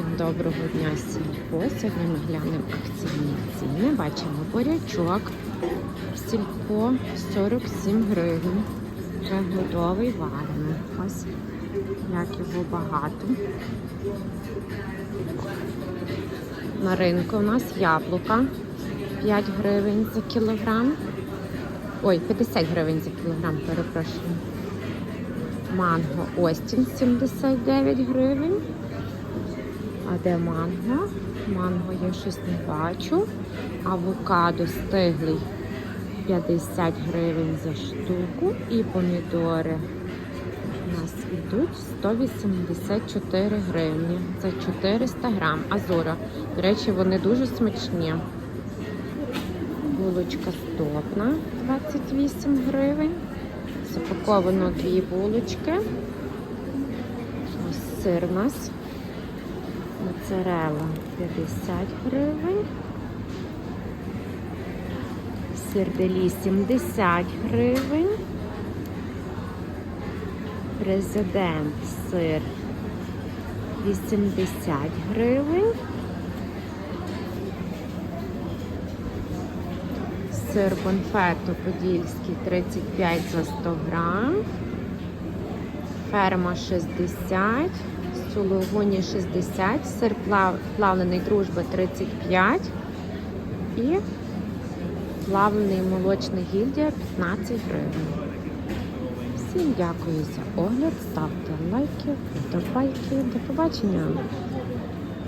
Доброго дня сільпо. Сьогодні ми глянемо акційні ціни. Бачимо бурячок. Сільпо 47 гривень. Вже готовий варений. Ось як його багато. На ринку у нас яблука 5 гривень за кілограм. Ой, 50 гривень за кілограм, перепрошую. Манго Остін 79 гривень. А де манго? Манго я щось не бачу. Авокадо стиглий 50 гривень за штуку. І помідори у нас йдуть 184 гривні за 400 грам. Азура. До речі, вони дуже смачні. Булочка стопна 28 гривень. Запаковано дві булочки. Ось сир у нас. Моцарелла 50 гривень. Сирделі 70 гривень. Президент сир 80 гривень. Сир конфету подільський 35 за 100 грам. Ферма 60, сулугуні 60, сир плав, плавлений дружба 35 і плавлений молочний гільдія 15 гривень. Всім дякую за огляд, ставте лайки, вподобайки. До побачення!